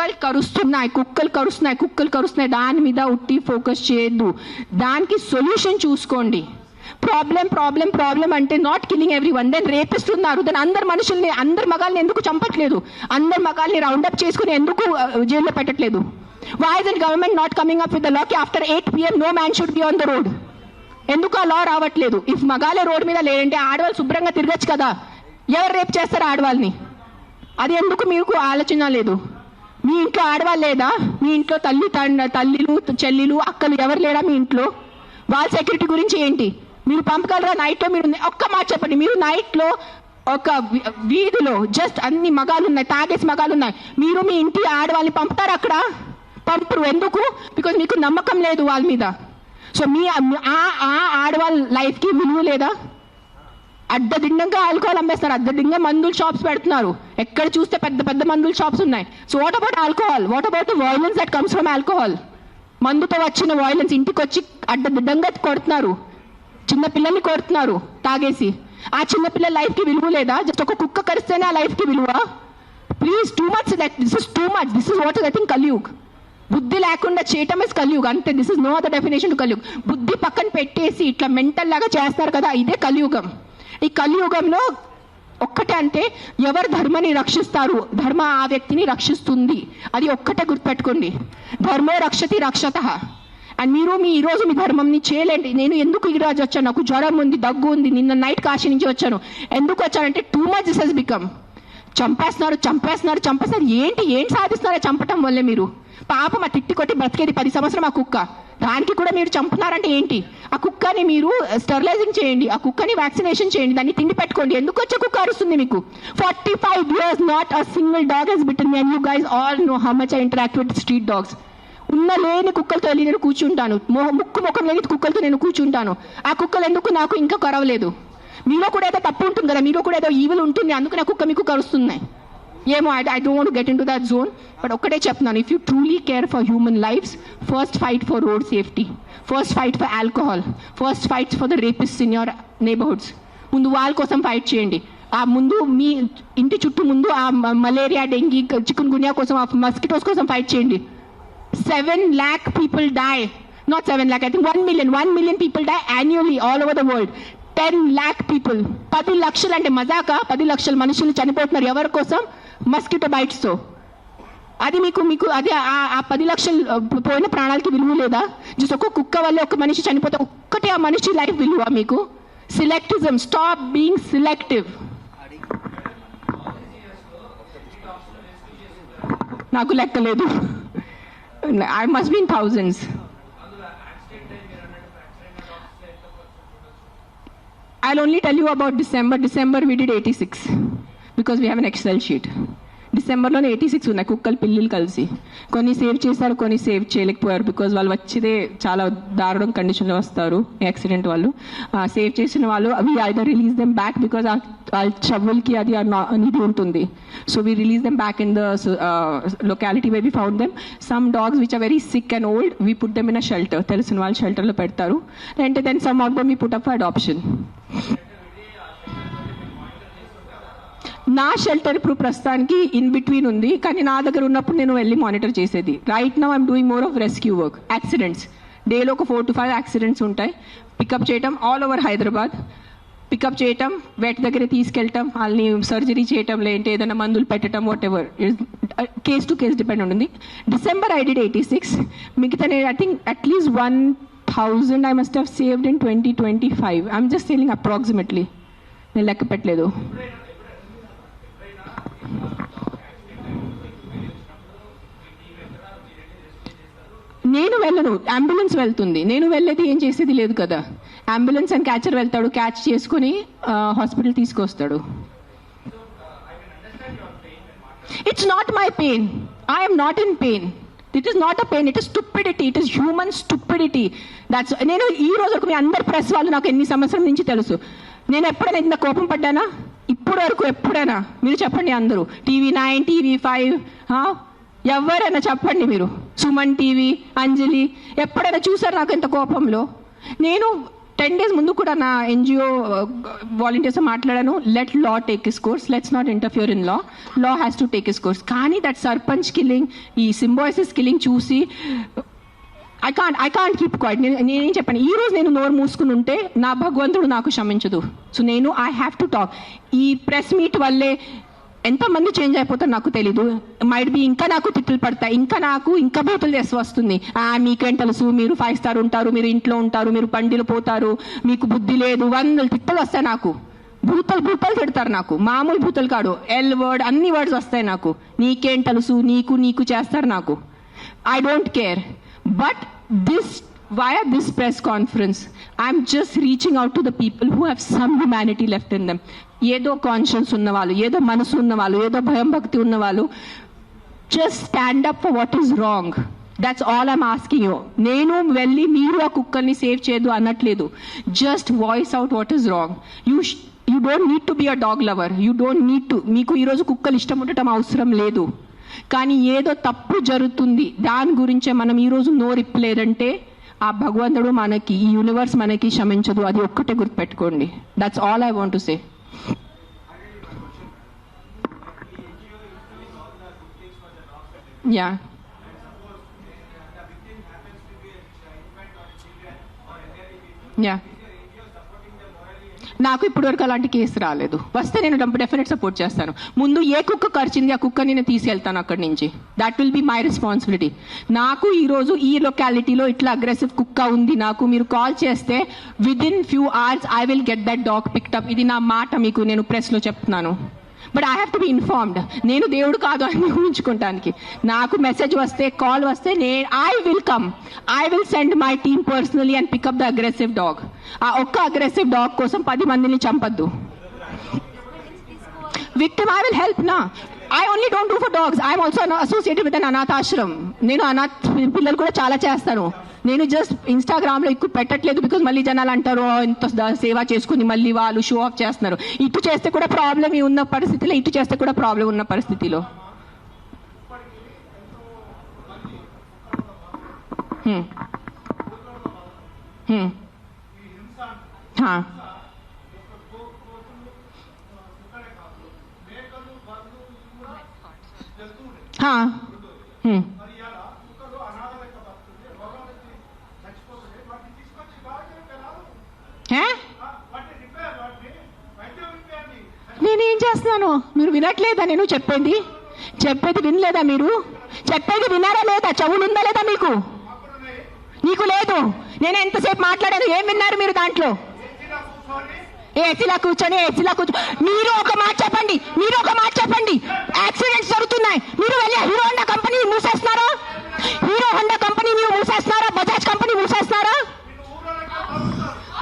కుక్కలు కరుస్తున్నాయి కుక్కలు కరుస్తున్నాయి కుక్కలు కరుస్తున్నాయి. దాని మీద ఉట్టి ఫోకస్ చేయొద్దు. దానికి సొల్యూషన్ చూసుకోండి. ప్రాబ్లం ప్రాబ్లం ప్రాబ్లం అంటే not killing everyone then రేపిస్తున్నారు. దాని అందరు మనుషుల్ని అందరు మగాల్ని ఎందుకు చంపట్లేదు? అందరు మగాల్ని రౌండప్ చేసుకుని ఎందుకు జైల్లో పెట్టట్లేదు? Why is government not coming up with the లాకి after eight PM no man should be on the road ఎందుకు ఆ లా రావట్లేదు? ఇఫ్ మగాలే రోడ్ మీద లేదంటే ఆడవాళ్ళు శుభ్రంగా తిరగచ్చు కదా. ఎవరు రేపు చేస్తారు ఆడవాళ్ళని? అది ఎందుకు మీకు ఆలోచన లేదు? మీ ఇంట్లో ఆడవాళ్ళు లేదా? మీ ఇంట్లో తల్లి తండ్రి తల్లిలు చెల్లిలు అక్కలు ఎవరు లేరా మీ ఇంట్లో? వాళ్ళ సెక్యూరిటీ గురించి ఏంటి? మీరు పంపగలరా? నైట్లో మీరు ఒక్క మాట చెప్పండి. మీరు నైట్లో ఒక వీ- వీధిలో జస్ట్ అన్ని మగాలు ఉన్నాయి తాగేసి మగాలు ఉన్నాయి మీరు మీ ఇంటి ఆడవాళ్ళని పంపుతారు అక్కడ? పంపరు. ఎందుకు? బికాజ్ మీకు నమ్మకం లేదు వాళ్ళ మీద. సో మీ ఆ ఆడవాళ్ళ లైఫ్కి విలువ లేదా? అడ్డదిండంగా ఆల్కహాల్ అమ్మేస్తారు. అడ్డదింగా మందుల షాప్స్ పెడుతున్నారు. ఎక్కడ చూస్తే పెద్ద పెద్ద మందుల షాప్స్ ఉన్నాయి. So what about alcohol what about violence that comes from alcohol మందుతో వచ్చిన వైలెన్స్ ఇంటికి వచ్చి అడ్డదిడ్డంగా కొడుతున్నారు. చిన్న పిల్లల్ని కొడుతున్నారు తాగేసి. ఆ చిన్నపిల్ల లైఫ్కి విలువ లేదా? జస్ట్ ఒక కుక్క కరిస్తేనే ఆ లైఫ్కి విలువ? Please too much that this is too much this is what I think Kaliyug. బుద్ధి లేకుండా చేయటం ఇస్ కలియుగ్. అంతే this is no other definition Kaliyug. బుద్ధి పక్కన పెట్టేసి ఇట్లా మెంటల్ లాగా చేస్తారు కదా ఇదే కలియుగం. ఈ కలియుగంలో ఒక్కటే అంటే ఎవరు ధర్మని రక్షిస్తారు? ధర్మ ఆ వ్యక్తిని రక్షిస్తుంది. అది ఒక్కటే గుర్తుపెట్టుకోండి. ధర్మో రక్షతి రక్షత. అండ్ మీరు మీ ఈరోజు మీ ధర్మంని చేయలేండి. నేను ఎందుకు ఈ రోజు వచ్చాను? నాకు జ్వరం ఉంది దగ్గు ఉంది నిన్న నైట్ కాశీ నుంచి వచ్చాను. ఎందుకు వచ్చానంటే too much this has become చంపేస్తున్నారు చంపేస్తున్నారు చంపేస్తున్నారు. ఏంటి? ఏంటి సాధిస్తున్నారో చంపటం వల్లే మీరు. పాపం ఆ తిట్టి కొట్టి బ్రతికేది పది సంవత్సరం ఆ కుక్క. దానికి కూడా మీరు చంపుతున్నారంటే ఏంటి? ఆ కుక్కని మీరు స్టెరిలైజింగ్ చేయండి. ఆ కుక్కని వ్యాక్సినేషన్ చేయండి. దాన్ని తిండి పెట్టుకోండి. ఎందుకు వచ్చే కుక్క అరుస్తుంది మీకు? Forty five years not a single dog has bitten and you guys all know how much I interact with street dogs. ఉన్న లేని కుక్కలతో వెళ్ళి నేను కూర్చుంటాను. మొహ- ముక్కు ముఖం లేని కుక్కలతో నేను కూర్చుంటాను. ఆ కుక్కలు ఎందుకు నాకు ఇంకా కరవలేదు? మీలో కూడా ఏదో తప్పు ఉంటుంది కదా? మీలో కూడా ఏదో ఈవిల్ ఉంటుంది. అందుకు నా కుక్క మీకు కరుస్తున్నాయి. ఏమో I I don't get into that zone but ఒక్కటే చెప్తున్నాను. If you truly care for human lifes first fight for road safety first fight for alcohol first fight for the rapist in your neighbourhoods ముందు వాళ్ళ కోసం fight చేయండి. ఆ ముందు మీ ఇంటి చుట్టూ ముందు ఆ మలేరియా డెంగీ చికెన్ గునియా కోసం ఆ మస్కిటోస్ కోసం ఫైట్ చేయండి. Seven lakh people die not seven lakh I think one million one million people die annually all over the world ten lakh people పది లక్షలు అంటే మజాక? పది లక్షల మనుషులు చనిపోతున్నారు ఎవరి కోసం? మస్కిటో బైట్స్తో అది మీకు మీకు అదే ఆ- ఆ పది లక్షలు పోయిన ప్రాణాలకి విలువ లేదా? జస్ట్ ఒక కుక్క వల్ల ఒక మనిషి చనిపోతే ఒక్కటే ఆ మనిషి లైఫ్ విలువ మీకు? సిలెక్టిజం స్టాప్ బీయింగ్ సిలెక్టివ్ నాకు లెక్కలేదు I must been thousands I only tell you about December December we did eighty six because we have an Excel sheet డిసెంబర్లోనే eighty six ఉన్నాయి కుక్కలు పిల్లులు కలిసి. కొన్ని సేవ్ చేశారు కొన్ని సేవ్ చేయలేకపోయారు బికాజ్ వాళ్ళు వచ్చిదే చాలా దారుణం కండిషన్లో వస్తారు యాక్సిడెంట్ వాళ్ళు. సేవ్ చేసిన వాళ్ళు అవి either release them back because ఆ చెవులకి అది అనేది ఉంటుంది. So we release them back in the locality way we found them some dogs which are very sick and old we put them in a shelter తెలిసిన వాళ్ళు షెల్టర్లో పెడతారు. అంటే then some of them we put up for adoption నా shelter ఇప్పుడు ప్రస్తుతానికి in between ఉంది కానీ నా దగ్గర ఉన్నప్పుడు నేను వెళ్ళి మానిటర్ చేసేది. Right now I'm doing more of rescue work accidents డేలో ఒక ఫోర్ టు ఫైవ్ యాక్సిడెంట్స్ ఉంటాయి. పికప్ చేయటం ఆల్ ఓవర్ హైదరాబాద్ పికప్ చేయటం వెట్ దగ్గర తీసుకెళ్ళటం వాళ్ళని సర్జరీ చేయటం లేదంటే ఏదైనా మందులు పెట్టడం whatever case to case depend ఉంటుంది. December I did eighty six మిగతా నేను I think at least one thousand I must have saved in twenty twenty five I'm just saying approximately నేను లెక్క పెట్టలేదు. వెళ్ళను. అంబులెన్స్ వెళ్తుంది. నేను వెళ్ళేది ఏం చేసేది లేదు కదా. అంబులెన్స్ అండ్ క్యాచర్ వెళ్తాడు. క్యాచ్ చేసుకుని హాస్పిటల్ తీసుకొస్తాడు. It's not my pain I'm not in pain it is not a pain it is stupidity it is human stupidity that's నేను ఈ రోజు వరకు మీ అందరి ప్రెస్ వాళ్ళు నాకు ఎన్ని సంవత్సరం నుంచి తెలుసు. నేను ఎప్పుడైనా ఇంత కోపం పడ్డానా? ఇప్పుడు వరకు ఎప్పుడైనా? మీరు చెప్పండి అందరూ. టీవీ నైన్ టీవీ ఫైవ్ ఎవరైనా చెప్పండి మీరు. సుమన్ టీవీ అంజలి ఎప్పుడైనా చూసారు నాకు ఇంత కోపంలో? నేను టెన్ డేస్ ముందు కూడా నా ఎన్జిఓ వాలంటీర్స్ మాట్లాడాను. Let law take its course let's not interfere in law law has to take its course కానీ దట్ సర్పంచ్ కిల్లింగ్ ఈ సింబాయిసిస్ కిల్లింగ్ చూసి I can't I can't keep quiet నేను నేనేం చెప్పాను? ఈ రోజు నేను నోరు మూసుకుని ఉంటే నా భగవంతుడు నాకు క్షమించదు. సో నేను ఐ హ్యావ్ టు టాక్ ఈ ప్రెస్ మీట్ వల్లే ఎంతమంది చేంజ్ అయిపోతారు నాకు తెలీదు. మైట్ బి ఇంకా నాకు తిట్లు పడతాయి ఇంకా నాకు ఇంకా బోతులు చేసి వస్తుంది. ఆ, మీకేం తెలుసు? మీరు ఫైవ్ స్టార్ ఉంటారు మీరు ఇంట్లో ఉంటారు మీరు పండిలు పోతారు మీకు బుద్ధి లేదు వందలు తిట్టలు వస్తాయి నాకు. భూతలు భూతలు తిడతారు నాకు. మామూలు భూతలు కాడు ఎల్ వర్డ్ అన్ని వర్డ్స్ వస్తాయి నాకు. నీకేం తెలుసు? నీకు నీకు చేస్తారు నాకు. I don't care but this via this press conference, I'm just reaching out to the people who have some humanity left in them. ఏదో కాన్షియన్స్ ఉన్నవాళ్ళు ఏదో మనసు ఉన్నవాళ్ళు ఏదో భయం భక్తి ఉన్నవాళ్ళు just stand up for what is wrong that's all I'm asking you నేను వెళ్ళి మీరు ఆ కుక్కల్ని సేవ్ చేయదు అనట్లేదు. Just voice out what is wrong you you don't need to be a dog lover you don't need to మీకు ఈరోజు కుక్కలు ఇష్టం ఉండటం అవసరం లేదు. కానీ ఏదో తప్పు జరుగుతుంది. దాని గురించే మనం ఈరోజు నోరిప్పలేదంటే ఆ భగవంతుడు మనకి ఈ యూనివర్స్ మనకి క్షమించదు. అది ఒక్కటే గుర్తుపెట్టుకోండి. That's all I want to say yeah yeah నాకు ఇప్పటివరకు అలాంటి కేసు రాలేదు. వస్తే నేను డెఫినెట్ సపోర్ట్ చేస్తాను. ముందు ఏ కుక్క కరిచింది ఆ కుక్క నేను తీసుకెళ్తాను అక్కడి నుంచి. That will be my responsibility నాకు ఈ రోజు ఈ లొకాలిటీలో ఇట్లా అగ్రెసివ్ కుక్క ఉంది. నాకు మీరు కాల్ చేస్తే within few hours I will get that dog picked up ఇది నా మాట మీకు నేను ప్రెస్లో చెప్తున్నాను. But I have to be informed నేను దేవుడు కాదు అని ఊహించుకోవటానికి నాకు మెసేజ్ వస్తే కాల్ వస్తే నే I will come I will send my team personally and pick up the aggressive dog ఆ ఒక్క అగ్రెసివ్ డాగ్ కోసం పది మందిని చంపద్దు. విక్టిమ్ ఐ విల్ హెల్ప్ నా I only don't do for dogs I'm also associated with an అనాథాశ్రమ్ నేను అనాథ్ పిల్లలు కూడా చాలా చేస్తాను. నేను జస్ట్ ఇన్స్టాగ్రామ్లో ఎక్కువ పెట్టట్లేదు బికాజ్ మళ్ళీ జనాలు అంటారు ఇంత సేవ చేసుకుని మళ్ళీ వాళ్ళు షో ఆఫ్ చేస్తున్నారు. ఇటు చేస్తే కూడా ప్రాబ్లం ఉన్న పరిస్థితిలో ఇటు చేస్తే కూడా ప్రాబ్లం ఉన్న పరిస్థితిలో. Hmm. Hmm. హ్మ్. హ్మ్. హా. హా. హ్మ్. హే? నేనేం చేస్తున్నాను? మీరు వినట్లేదా నేను చెప్పేది? చెప్పేది వినలేదా మీరు? చెప్పేది విన్నారా లేదా? చెవులు ఉందా లేదా మీకు? నీకు లేదు. నేను ఎంతసేపు మాట్లాడాను ఏం విన్నారు మీరు దాంట్లో? ఏసీలో కూర్చొని ఏసీలో కూర్చొని మీరు ఒక మాట చెప్పండి మీరు ఒక మాట చెప్పండి. యాక్సిడెంట్స్ జరుగుతున్నాయి. మీరు వెళ్ళి హీరో హోండా కంపెనీ మూసేస్తున్నారా హీరో హోండా కంపెనీ మీరు మూసేస్తున్నారా బజాజ్ కంపెనీ మూసేస్తున్నారా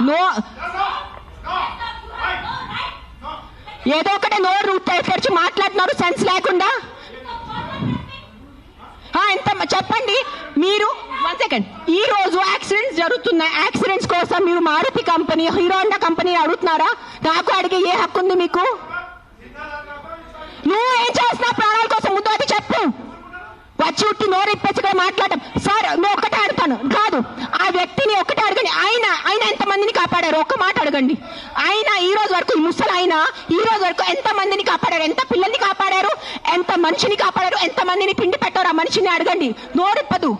నో ఏదో ఒకటి నోరు తె- తెరిచి మాట్లాడుతున్నారు సెన్స్ లేకుండా ఆ, ఎంత మ- చెప్పండి మీరు వన్ సెకండ్ ఈ రోజు యాక్సిడెంట్స్ జరుగుతున్నాయి యాక్సిడెంట్స్ కోసం మీరు Maruti company Hero Honda company అడుగుతున్నారా నాకు అడిగే ఏ హక్కు ఉంది మీకు నువ్వు ఏం చేస్తున్నావు ప్రాణాల కోసం ముందు అది చెప్పు వచ్చి ఉట్టి నోరు ఇప్పేసి ఇక్కడ మాట్లాడటం సార్ నువ్వు ఒకటే అడుగుతాను. కాదు ఆ వ్యక్తిని ఒకటే అడగండి. ఆయన ఆయన ఎంతమందిని కాపాడారు? ఒక్క మాట అడగండి. ఆయన ఈ రోజు వరకు ఈ ముసలి ఆయన ఈ రోజు వరకు ఎంత మందిని కాపాడారు? ఎంత పిల్లల్ని కాపాడారు? ఎంత మనిషిని కాపాడారు? ఎంత మందిని పిండి పెట్టారు? ఆ మనిషిని అడగండి. నోరిప్పదు.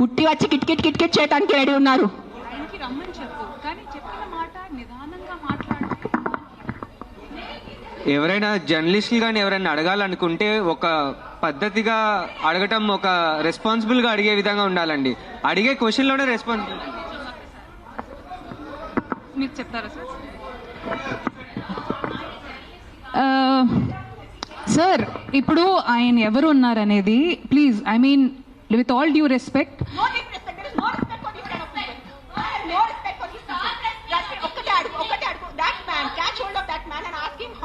ఉట్టి వచ్చి కిట్కిట్ కిట్కిట్ చేయడానికి రెడీ ఉన్నారు? ఎవరైనా జర్నలిస్టులు కానీ ఎవరైనా అడగాలనుకుంటే ఒక పద్ధతిగా అడగటం ఒక రెస్పాన్సిబుల్గా అడిగే విధంగా ఉండాలండి. అడిగే క్వశ్చన్లోనే రెస్పాన్సిబుల్ మీరు చెప్తారా సార్? సార్ ఇప్పుడు ఆయన ఎవరు ఉన్నారనేది please I mean with all due respect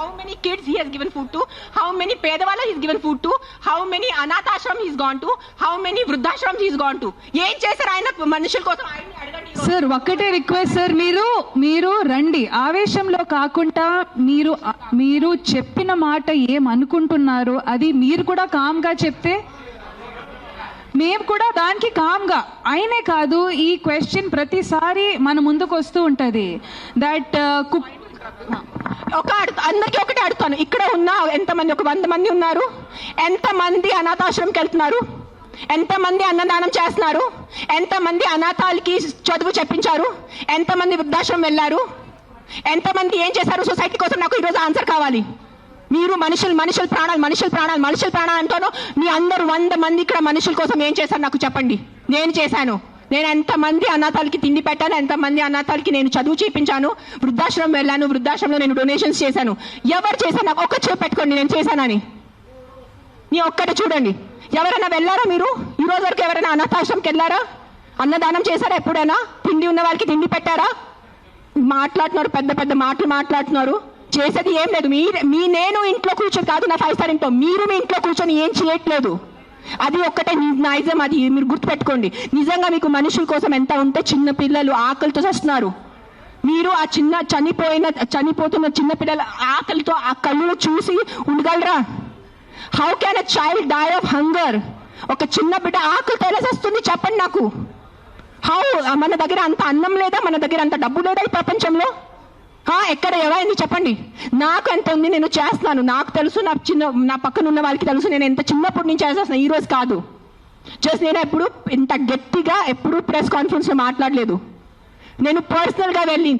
how many kids he has given food to, how many పేదవాళ్ళ he's given food to, how many అనాథాశ్రమ్ he's gone to, how many వృద్ధాశ్రమ్ he's gone to. ఏం చేశారు ఆయన మనుషుల కోసం? అడగండి sir ఒక్కటే request sir మీరు మీరు రండి. ఆవేశంలో కాకుండా మీరు మీరు చెప్పిన మాట ఏం అది మీరు కూడా కామ్గా చెప్తే మేము కూడా దానికి కామ్గా. అయినే కాదు ఈ క్వశ్చన్ ప్రతిసారి మన ముందుకు వస్తూ ఉంటుంది దట్ ఒక అడు- అందరికీ ఒకటే అడుగుతాను. ఇక్కడ ఉన్న ఎంతమంది ఒక వంద మంది ఉన్నారు? ఎంతమంది అనాథాశ్రమంకి వెళ్తున్నారు? ఎంతమంది అన్నదానం చేస్తున్నారు? ఎంతమంది అనాథాలకి చదువు చెప్పించారు? ఎంతమంది వృద్ధాశ్రమం వెళ్ళారు? ఎంతమంది ఏం చేశారు? సొసైటీ కోసం నాకు ఈరోజు ఆన్సర్ కావాలి. మీరు మనుషులు మనుషుల ప్రాణాలు మనుషుల ప్రాణాలు మనుషుల ప్రాణాలు అంటాను మీ అందరు వంద మంది ఇక్కడ మనుషుల కోసం ఏం చేశారు నాకు చెప్పండి. నేను చేశాను. నేను ఎంతమంది అనాథాలకి తిండి పెట్టాను ఎంతమంది అనాథాలకి నేను చదువు చేయించాను వృద్ధాశ్రమం వెళ్ళాను వృద్ధాశ్రమంలో నేను డొనేషన్స్ చేశాను. ఎవరు చేశాను నాకు ఒక్క చూపు పెట్టుకోండి నేను చేశానని. నీ ఒక్కటి చూడండి. ఎవరైనా వెళ్ళారా మీరు? ఈ రోజు వరకు ఎవరైనా అనాథాశ్రమకి వెళ్ళారా? అన్నదానం చేశారా ఎప్పుడైనా? తిండి ఉన్న వాళ్ళకి తిండి పెట్టారా? మాట్లాడుతున్నారు పెద్ద పెద్ద మాటలు మాట్లాడుతున్నారు. చేసేది ఏం లేదు. మీ మీ నేను ఇంట్లో కూర్చొని కాదు నా ఫైవ్ స్టార్ ఇంట్లో. మీరు మీ ఇంట్లో కూర్చొని ఏం చేయట్లేదు. అది ఒక్కటే ని- నైజం అది. మీరు గుర్తుపెట్టుకోండి. నిజంగా మీకు మనుషుల కోసం ఎంత ఉంటే చిన్న పిల్లలు ఆకలితో చస్తున్నారు. మీరు ఆ చిన్న చనిపోయిన చనిపోతున్న చిన్న పిల్లల ఆకలితో ఆ కళ్ళు చూసి ఉండగలరా? How can a child die of hunger ఒక చిన్న బిడ్డ ఆకలితో ఎలా చేస్తుంది చెప్పండి నాకు. హౌ మన దగ్గర అంత అన్నం లేదా? మన దగ్గర అంత డబ్బు లేదా ఈ ప్రపంచంలో? ఎక్కడ ఎవరైంది చెప్పండి. నాకు ఎంత ఉంది నేను చేస్తున్నాను. నాకు తెలుసు నా చిన్న నా పక్కన ఉన్న వాళ్ళకి తెలుసు నేను ఎంత చిన్నప్పటి నుంచి చేసేస్తున్నాను ఈ రోజు కాదు. జస్ట్ నేను ఎప్పుడు ఇంత గట్టిగా ఎప్పుడు ప్రెస్ కాన్ఫరెన్స్లో మాట్లాడలేదు. నేను పర్సనల్గా వెళ్ళి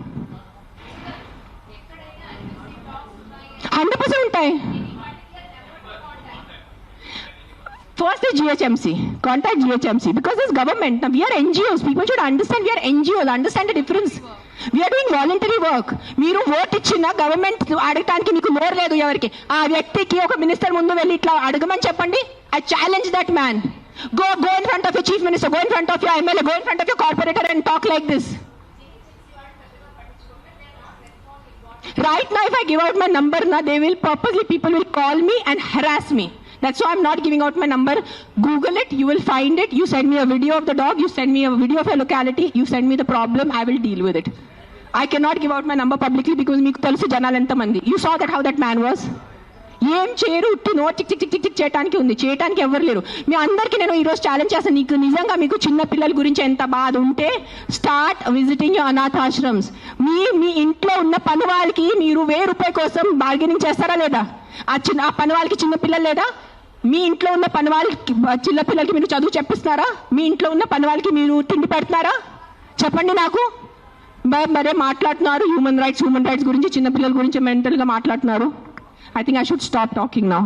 హండ్రెడ్ పర్సెంట్ ఉంటాయి First is GHMC. Contact GHMC because it's government. Now we are NGOs. People should understand we are NGOs. Understand the difference. We are doing voluntary work. మీరు ఓట్ ఇచ్చిన గవర్నమెంట్ అడగటానికి మీకు నోరు లేదు ఎవరికి ఆ వ్యక్తికి ఒక మినిస్టర్ ముందు వెళ్ళి ఇట్లా అడగమని చెప్పండి I challenge that man go go in front of you chief minister go in front of you MLA go in front of you corporator and talk like this Right now, if I give out my number, na, they will purposely, people will call me and harass me. That's why I'm not giving out my number. Google it, you will find it. You send me a video of the dog, you send me a video of a locality, you send me the problem, I will deal with it. I cannot give out my number publicly because మీకు తెలుసు జనాలు ఎంతమంది you saw that how that man was ఏం చేయరు? ఉట్టి no tick tick tick tick చేయడానికి ఉంది. చేయడానికి ఎవరు లేరు. మీ అందరికీ నేను ఈరోజు ఛాలెంజ్ చేస్తాను. నీకు నిజంగా మీకు చిన్న పిల్లల గురించి ఎంత బాధ ఉంటే స్టార్ట్ విజిటింగ్ యూ అనాథాశ్రమ్స్ మీ మీ ఇంట్లో ఉన్న పని వాళ్ళకి మీరు వెయ్యి రూపాయల కోసం బార్గెనింగ్ చేస్తారా లేదా? ఆ చిన్న ఆ పని వాళ్ళకి చిన్న పిల్లలు లేదా? మీ ఇంట్లో ఉన్న పని వాళ్ళకి చిన్న పిల్లలకి మీరు చదువు చెప్పిస్తున్నారా? మీ ఇంట్లో ఉన్న పని వాళ్ళకి మీరు తిండి పెడుతున్నారా? చెప్పండి నాకు. మరే మాట్లాడుతున్నారు? హ్యూమన్ రైట్స్ హ్యూమన్ రైట్స్ గురించి చిన్నపిల్లల గురించి మెంటల్గా మాట్లాడుతున్నారు. I think I should stop talking నా